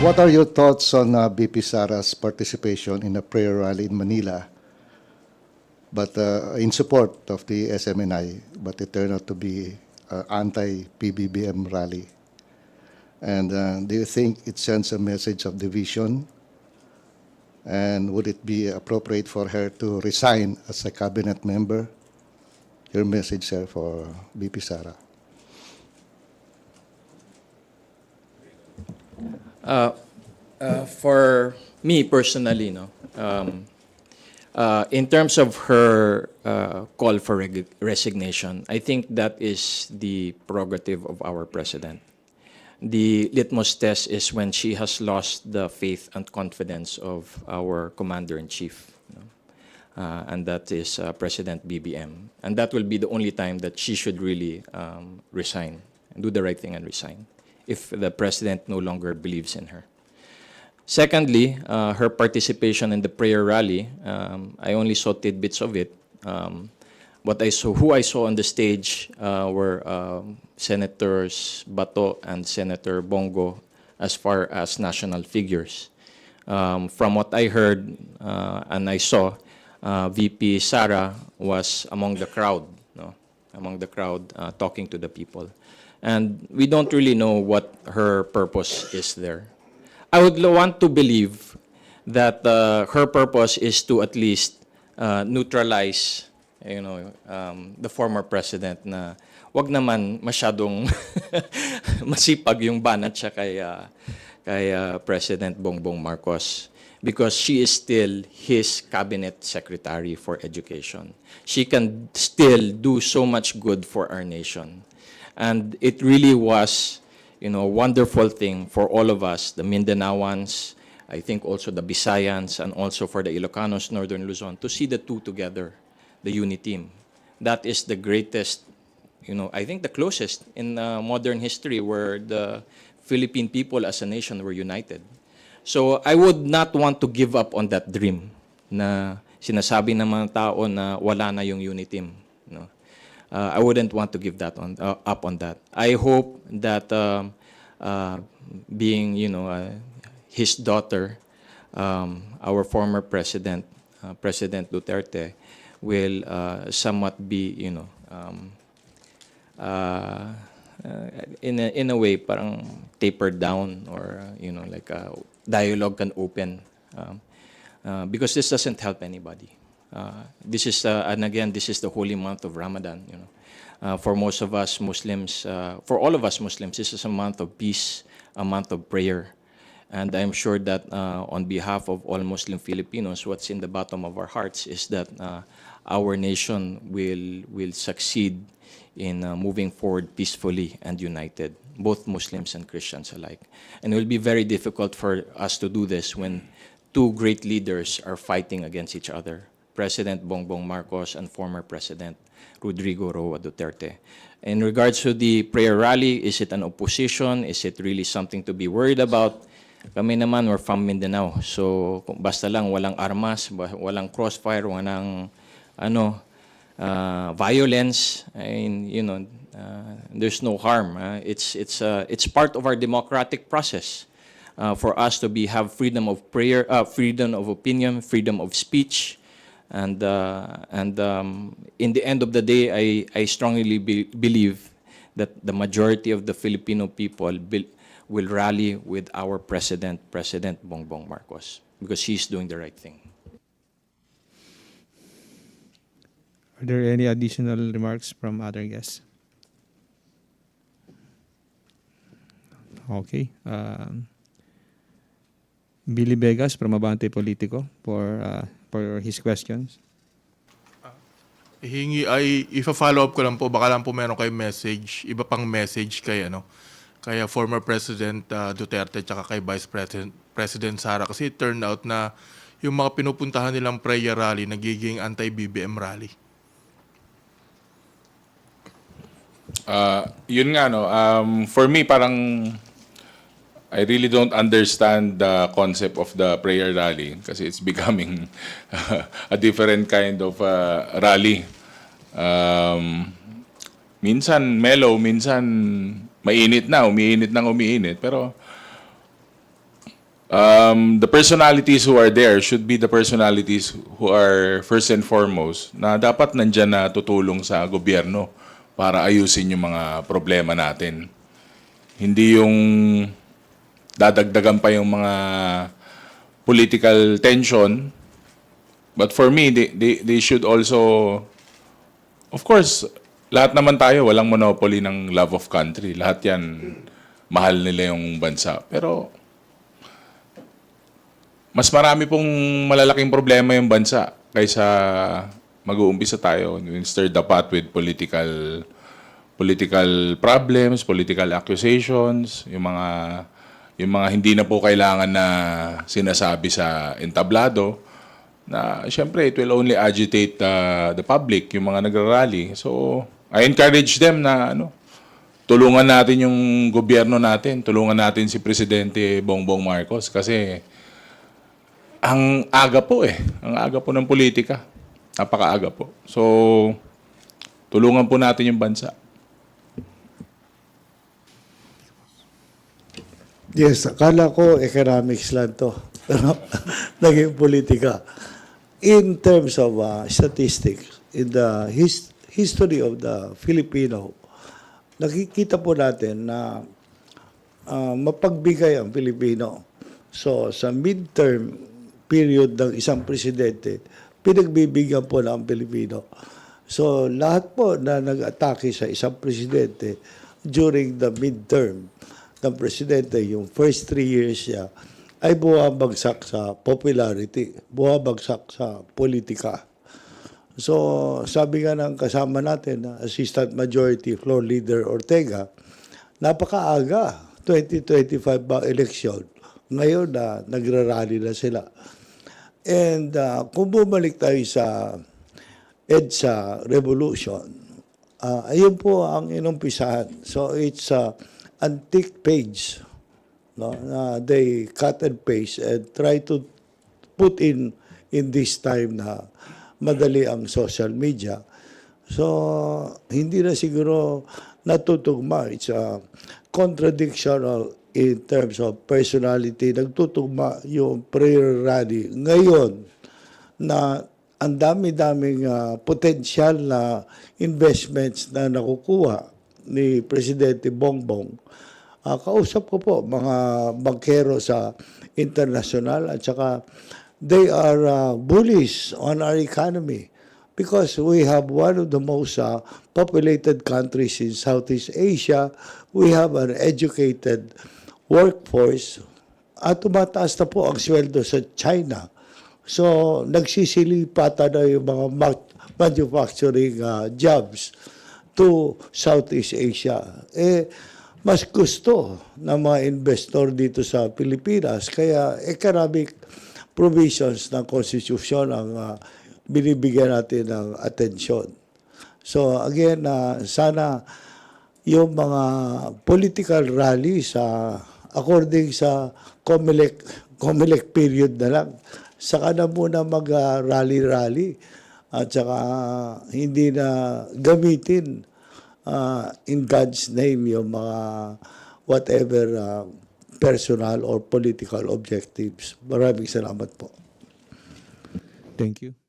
What are your thoughts on uh, BP Sara's participation in a prayer rally in Manila, but uh, in support of the SMNI, but it turned out to be uh, anti-PBBM rally? And uh, do you think it sends a message of division? And would it be appropriate for her to resign as a cabinet member? Your message, sir, for BP Sara. Uh, uh, for me personally, no, um, uh, in terms of her uh, call for reg- resignation, I think that is the prerogative of our president. The litmus test is when she has lost the faith and confidence of our commander in chief. Uh, and that is uh, President BBM. And that will be the only time that she should really um, resign and do the right thing and resign if the president no longer believes in her. Secondly, uh, her participation in the prayer rally, um, I only saw tidbits of it. Um, what I saw, who I saw on the stage uh, were um, Senators Bato and Senator Bongo as far as national figures. Um, from what I heard uh, and I saw, uh, VP Sara was among the crowd? Among the crowd uh, talking to the people. And we don't really know what her purpose is there. I would want to believe that uh, her purpose is to at least uh, neutralize you know, um, the former president na wag naman masyadong masipag yung banat siya kay, uh, kay uh, President Bongbong Marcos because she is still his cabinet secretary for education. She can still do so much good for our nation. And it really was, you know, a wonderful thing for all of us, the Mindanaoans, I think also the Bisayans, and also for the Ilocanos, Northern Luzon, to see the two together, the uni team. That is the greatest, you know, I think the closest in uh, modern history where the Philippine people as a nation were united. So I would not want to give up on that dream na sinasabi ng mga tao na wala na yung uni team. No? Uh, I wouldn't want to give that on, uh, up on that. I hope that um, uh, being, you know, uh, his daughter, um, our former president, uh, President Duterte, will uh, somewhat be, you know, um, uh, uh, in a, in a way parang tapered down or uh, you know like a dialogue can open um, uh, because this doesn't help anybody. Uh, this is uh, and again this is the holy month of Ramadan. You know, uh, for most of us Muslims, uh, for all of us Muslims, this is a month of peace, a month of prayer. And I'm sure that uh, on behalf of all Muslim Filipinos, what's in the bottom of our hearts is that uh, our nation will will succeed in uh, moving forward peacefully and united, both Muslims and Christians alike. And it will be very difficult for us to do this when two great leaders are fighting against each other President Bongbong Marcos and former President Rodrigo Roa Duterte. In regards to the prayer rally, is it an opposition? Is it really something to be worried about? Kami naman, we're from Mindanao. So, basta lang walang armas, walang crossfire, walang ano, uh, violence, and you know, uh, there's no harm. uh, it's it's uh, it's part of our democratic process uh, for us to be have freedom of prayer, uh, freedom of opinion, freedom of speech, and and um, in the end of the day, I I strongly be, believe that the majority of the Filipino people will, will rally with our president, President Bongbong Marcos, because he's doing the right thing. Are there any additional remarks from other guests? Okay. Um, Billy Vegas from Abante Politico for uh, for his questions. Hingi ay ifa-follow up ko lang po baka lang po meron kayong message, iba pang message kay ano kay former President uh, Duterte tsaka kay Vice President President Sara kasi it turned out na yung mga pinupuntahan nilang prayer rally nagiging anti-BBM rally. Uh, yun nga, no. Um, for me, parang I really don't understand the concept of the prayer rally kasi it's becoming a different kind of uh, rally. Um, minsan mellow, minsan mainit na, umiinit nang umiinit. Pero um, the personalities who are there should be the personalities who are first and foremost na dapat nandyan na tutulong sa gobyerno para ayusin yung mga problema natin. Hindi yung dadagdagan pa yung mga political tension. But for me, they, they, they should also, of course, lahat naman tayo, walang monopoly ng love of country. Lahat yan, mahal nila yung bansa. Pero, mas marami pong malalaking problema yung bansa kaysa mag-uumpisa tayo and stir with political political problems, political accusations, yung mga yung mga hindi na po kailangan na sinasabi sa entablado na syempre it will only agitate uh, the public, yung mga nagrarally. So, I encourage them na ano, tulungan natin yung gobyerno natin, tulungan natin si Presidente Bongbong Marcos kasi ang aga po eh, ang aga po ng politika. Napakaaga po. So, tulungan po natin yung bansa. Yes, akala ko economics lang to. Pero naging politika. In terms of uh, statistics, in the his- history of the Filipino, nakikita po natin na uh, mapagbigay ang Pilipino. So, sa midterm period ng isang presidente, pinagbibigyan po ng Pilipino. So, lahat po na nag-atake sa isang presidente during the midterm ng presidente, yung first three years niya, ay buwabagsak sa popularity, buwabagsak sa politika. So, sabi nga ng kasama natin, na Assistant Majority Floor Leader Ortega, napakaaga, 2025 ba election. Ngayon na nagrarally na sila. And uh, kung bumalik tayo sa EDSA Revolution, uh, ayun po ang inumpisahan. So it's a antique page. No? na they cut and paste and try to put in in this time na madali ang social media. So, hindi na siguro natutugma. It's a contradictional in terms of personality. Nagtutugma yung prayer rally ngayon na ang dami-daming ah, potensyal na investments na nakukuha ni Presidente Bongbong. Ah, kausap ko po mga bankero sa international at saka they are ah, bullish on our economy because we have one of the most uh, populated countries in Southeast Asia. We have an educated workforce at tumataas na po ang sweldo sa China. So, nagsisilipatan na yung mga ma- manufacturing uh, jobs to Southeast Asia. Eh, mas gusto ng mga investor dito sa Pilipinas. Kaya economic provisions ng konstitusyon ang uh, binibigyan natin ng atensyon. So again, uh, sana yung mga political rally sa according sa COMELEC, COMELEC period na lang, saka na muna mag-rally-rally at saka hindi na gamitin uh, in God's name yung mga whatever uh, personal or political objectives. Maraming salamat po. Thank you.